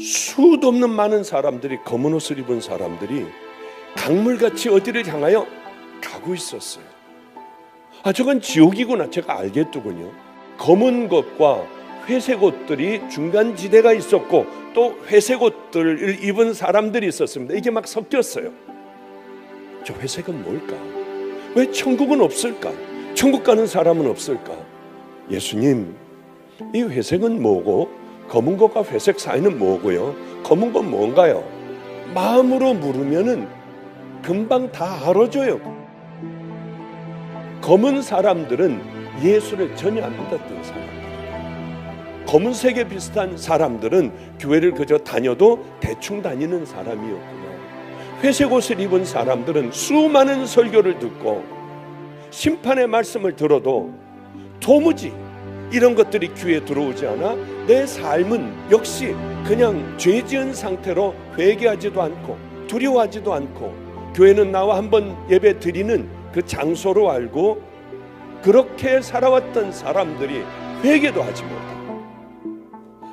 수도 없는 많은 사람들이 검은 옷을 입은 사람들이 강물같이 어디를 향하여 가고 있었어요. 아, 저건 지옥이구나. 제가 알겠더군요. 검은 것과 회색 옷들이 중간 지대가 있었고 또 회색 옷들을 입은 사람들이 있었습니다. 이게 막 섞였어요. 저 회색은 뭘까? 왜 천국은 없을까? 천국 가는 사람은 없을까? 예수님, 이 회색은 뭐고 검은 것과 회색 사이는 뭐고요? 검은 건 뭔가요? 마음으로 물으면은 금방 다 알아줘요. 검은 사람들은 예수를 전혀 안 믿었던 사람. 검은색에 비슷한 사람들은 교회를 그저 다녀도 대충 다니는 사람이었구나. 회색 옷을 입은 사람들은 수많은 설교를 듣고 심판의 말씀을 들어도 도무지 이런 것들이 귀에 들어오지 않아 내 삶은 역시 그냥 죄 지은 상태로 회개하지도 않고 두려워하지도 않고 교회는 나와 한번 예배 드리는 그 장소로 알고 그렇게 살아왔던 사람들이 회개도 하지 못하고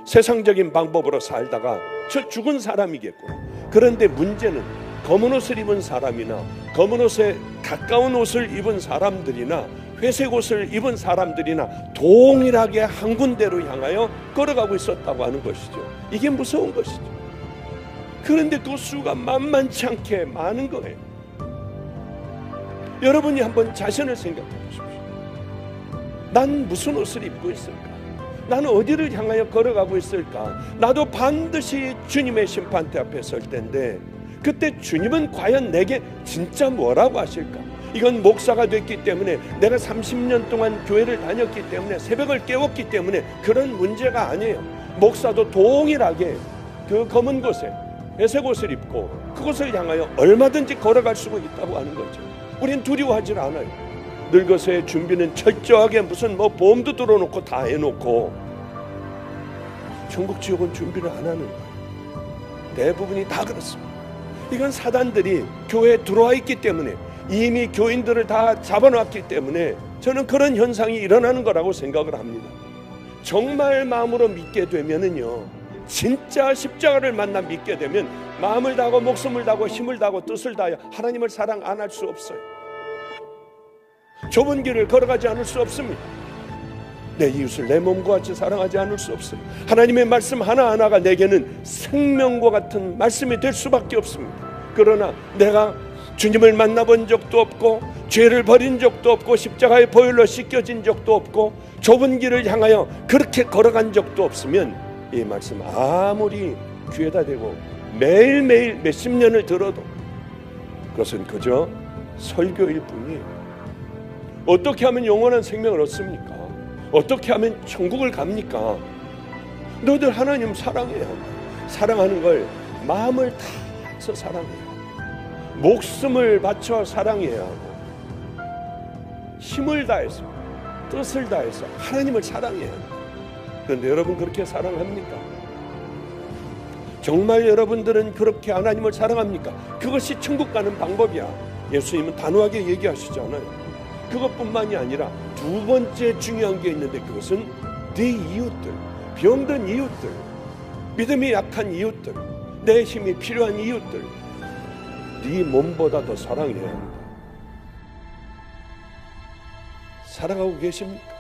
세상적인 방법으로 살다가 저 죽은 사람이겠구나. 그런데 문제는 검은 옷을 입은 사람이나 검은 옷에 가까운 옷을 입은 사람들이나 회색 옷을 입은 사람들이나 동일하게 한 군데로 향하여 걸어가고 있었다고 하는 것이죠. 이게 무서운 것이죠. 그런데 그 수가 만만치 않게 많은 거예요. 여러분이 한번 자신을 생각해 보십시오. 난 무슨 옷을 입고 있을까? 나는 어디를 향하여 걸어가고 있을까? 나도 반드시 주님의 심판대 앞에 설 텐데 그때 주님은 과연 내게 진짜 뭐라고 하실까? 이건 목사가 됐기 때문에 내가 30년 동안 교회를 다녔기 때문에 새벽을 깨웠기 때문에 그런 문제가 아니에요. 목사도 동일하게 그 검은 곳에 회색 옷을 입고 그곳을 향하여 얼마든지 걸어갈 수가 있다고 하는 거죠. 우린 두려워하지 않아요. 늙어서의 준비는 철저하게 무슨 뭐 보험도 들어놓고 다 해놓고 천국 지옥은 준비를 안 하는 거예요. 대부분이 다 그렇습니다. 이건 사단들이 교회에 들어와 있기 때문에 이미 교인들을 다 잡아놨기 때문에 저는 그런 현상이 일어나는 거라고 생각을 합니다. 정말 마음으로 믿게 되면은요, 진짜 십자가를 만나 믿게 되면 마음을 다하고 목숨을 다하고 힘을 다하고 뜻을 다하여 하나님을 사랑 안 할 수 없어요. 좁은 길을 걸어가지 않을 수 없습니다. 내 이웃을 내 몸과 같이 사랑하지 않을 수 없어요. 하나님의 말씀 하나하나가 내게는 생명과 같은 말씀이 될 수밖에 없습니다. 그러나 내가 주님을 만나본 적도 없고 죄를 버린 적도 없고 십자가의 보혈로 씻겨진 적도 없고 좁은 길을 향하여 그렇게 걸어간 적도 없으면 이 말씀 아무리 귀에다 대고 매일매일 몇십 년을 들어도 그것은 그저 설교일 뿐이에요. 어떻게 하면 영원한 생명을 얻습니까? 어떻게 하면 천국을 갑니까? 너들 하나님 사랑해야 한다. 사랑하는 걸 마음을 다해서 사랑해요. 목숨을 바쳐 사랑해야 하고 힘을 다해서 뜻을 다해서 하나님을 사랑해야 합니다. 그런데 여러분 그렇게 사랑합니까? 정말 여러분들은 그렇게 하나님을 사랑합니까? 그것이 천국 가는 방법이야. 예수님은 단호하게 얘기하시잖아요. 그것뿐만이 아니라 두 번째 중요한 게 있는데 그것은 네 이웃들, 병든 이웃들, 믿음이 약한 이웃들, 내 힘이 필요한 이웃들, 네 몸보다 더 사랑해야 합니다. 사랑하고 계십니까?